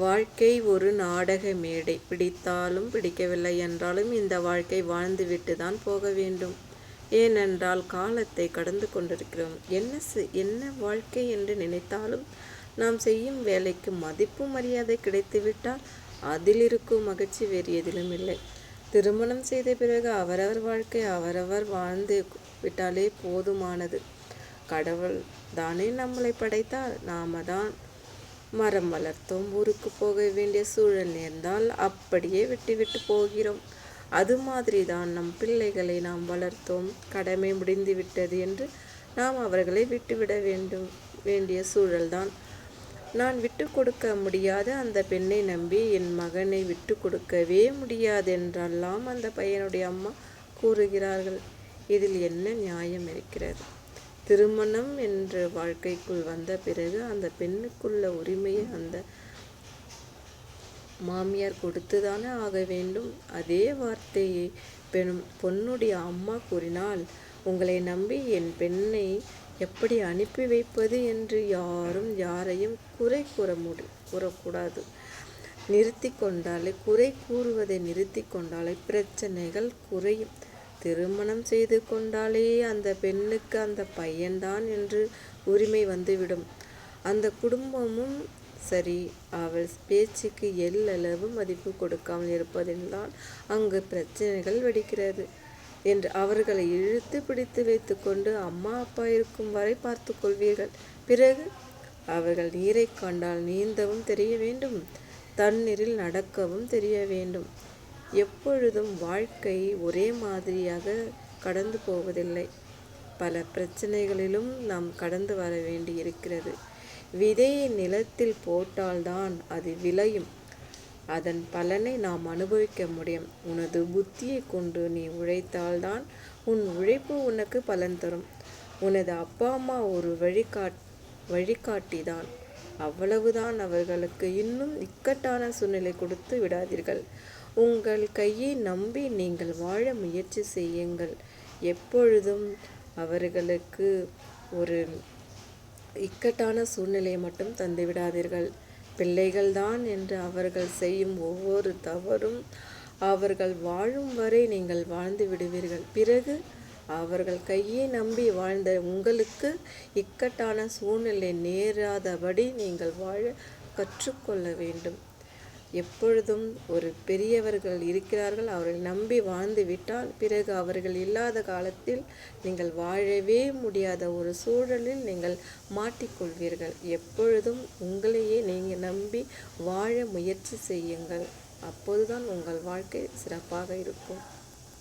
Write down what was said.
வாழ்க்கை ஒரு நாடக மேடை. பிடித்தாலும் பிடிக்கவில்லை என்றாலும் இந்த வாழ்க்கை வாழ்ந்துவிட்டு தான் போக வேண்டும். ஏனென்றால் காலத்தை கடந்து கொண்டிருக்கிறோம். என்ன என்ன வாழ்க்கை என்று நினைத்தாலும் நாம் செய்யும் வேலைக்கு மதிப்பு மரியாதை கிடைத்துவிட்டால் அதில் இருக்கும் மகிழ்ச்சி வேறு எதிலும் இல்லை. திருமணம் செய்த பிறகு அவரவர் வாழ்க்கை அவரவர் வாழ்ந்து விட்டாலே போதுமானது. கடவுள் தானே நம்மளை படைத்தால் நாம தான் மரம் வளர்த்தோம். ஊருக்கு போக வேண்டிய சூழல் நேர்ந்தால் அப்படியே விட்டுவிட்டு போகிறோம். அது மாதிரி தான் நம் பிள்ளைகளை நாம் வளர்த்தோம். கடமை முடிந்து விட்டது என்று நாம் அவர்களை விட்டுவிட வேண்டும். வேண்டிய சூழல்தான். நான் விட்டு கொடுக்க முடியாத அந்த பெண்ணை நம்பி என் மகனை விட்டு கொடுக்கவே முடியாது என்றெல்லாம் அந்த பையனுடைய அம்மா கூறுகிறார்கள். இதில் என்ன நியாயம் இருக்கிறது? திருமணம் என்ற வாழ்க்கைக்குள் வந்த பிறகு அந்த பெண்ணுக்குள்ள உரிமையை அந்த மாமியார் கொடுத்துதானே ஆக வேண்டும்? அதே வார்த்தையை பெண் பொண்ணுடைய அம்மா கூறினால் உங்களை நம்பி என் பெண்ணை எப்படி அனுப்பி வைப்பது என்று யாரும் யாரையும் குறை கூற முடி கூறக்கூடாது. நிறுத்தி கொண்டாலே குறை கூறுவதை நிறுத்தி கொண்டாலே பிரச்சனைகள் குறையும். திருமணம் செய்து கொண்டாலே அந்த பெண்ணுக்கு அந்த பையன்தான் என்று உரிமை வந்துவிடும். அந்த குடும்பமும் சரி அவள் பேச்சுக்கு எல்லளவு மதிப்பு கொடுக்காமல் இருப்பதில்தான் அங்கு பிரச்சனைகள் வெடிக்கிறது என்று அவர்களை இழுத்து பிடித்து வைத்துக்கொண்டு அம்மா அப்பா இருக்கும் வரை பார்த்து கொள்வீர்கள். பிறகு அவர்கள் நீரை கண்டால் நீந்தவும் தெரிய வேண்டும் தண்ணீரில் நடக்கவும் தெரிய வேண்டும். எப்பொழுதும் வாழ்க்கை ஒரே மாதிரியாக கடந்து போவதில்லை. பல பிரச்சனைகளிலும் நாம் கடந்து வர வேண்டி இருக்கிறது விதையை நிலத்தில் போட்டால்தான் அது விளையும். அதன் பலனை நாம் அனுபவிக்க முடியும். உனது புத்தியை கொண்டு நீ உழைத்தால்தான் உன் உழைப்பு உனக்கு பலன் தரும். உனது அப்பா அம்மா ஒரு வழிகாட் வழிகாட்டிதான். அவ்வளவுதான் அவர்களுக்கு இன்னும் இக்கட்டான சூழ்நிலை கொடுத்து விடாதீர்கள். உங்கள் கையை நம்பி நீங்கள் வாழ முயற்சி செய்யுங்கள். எப்பொழுதும் அவர்களுக்கு ஒரு இக்கட்டான சூழ்நிலையை மட்டும் தந்துவிடாதீர்கள் பிள்ளைகள்தான் என்று அவர்கள் செய்யும் ஒவ்வொரு தவறும் அவர்கள் வாழும் வரை நீங்கள் வாழ்ந்து விடுவீர்கள். பிறகு அவர்கள் கையை நம்பி வாழ்ந்த உங்களுக்கு இக்கட்டான சூழ்நிலை நேராதபடி நீங்கள் வாழ கற்றுக்கொள்ள வேண்டும். எப்பொழுதும் ஒரு பெரியவர்கள் இருக்கிறார்கள். அவர்களை நம்பி வாழ்ந்து விட்டால் பிறகு அவர்கள் இல்லாத காலத்தில் நீங்கள் வாழவே முடியாத ஒரு சூழலில் நீங்கள் மாட்டிக்கொள்வீர்கள். எப்பொழுதும் உங்களையே நீங்கள் நம்பி வாழ முயற்சி செய்யுங்கள். அப்போதுதான் உங்கள் வாழ்க்கை சிறப்பாக இருக்கும்.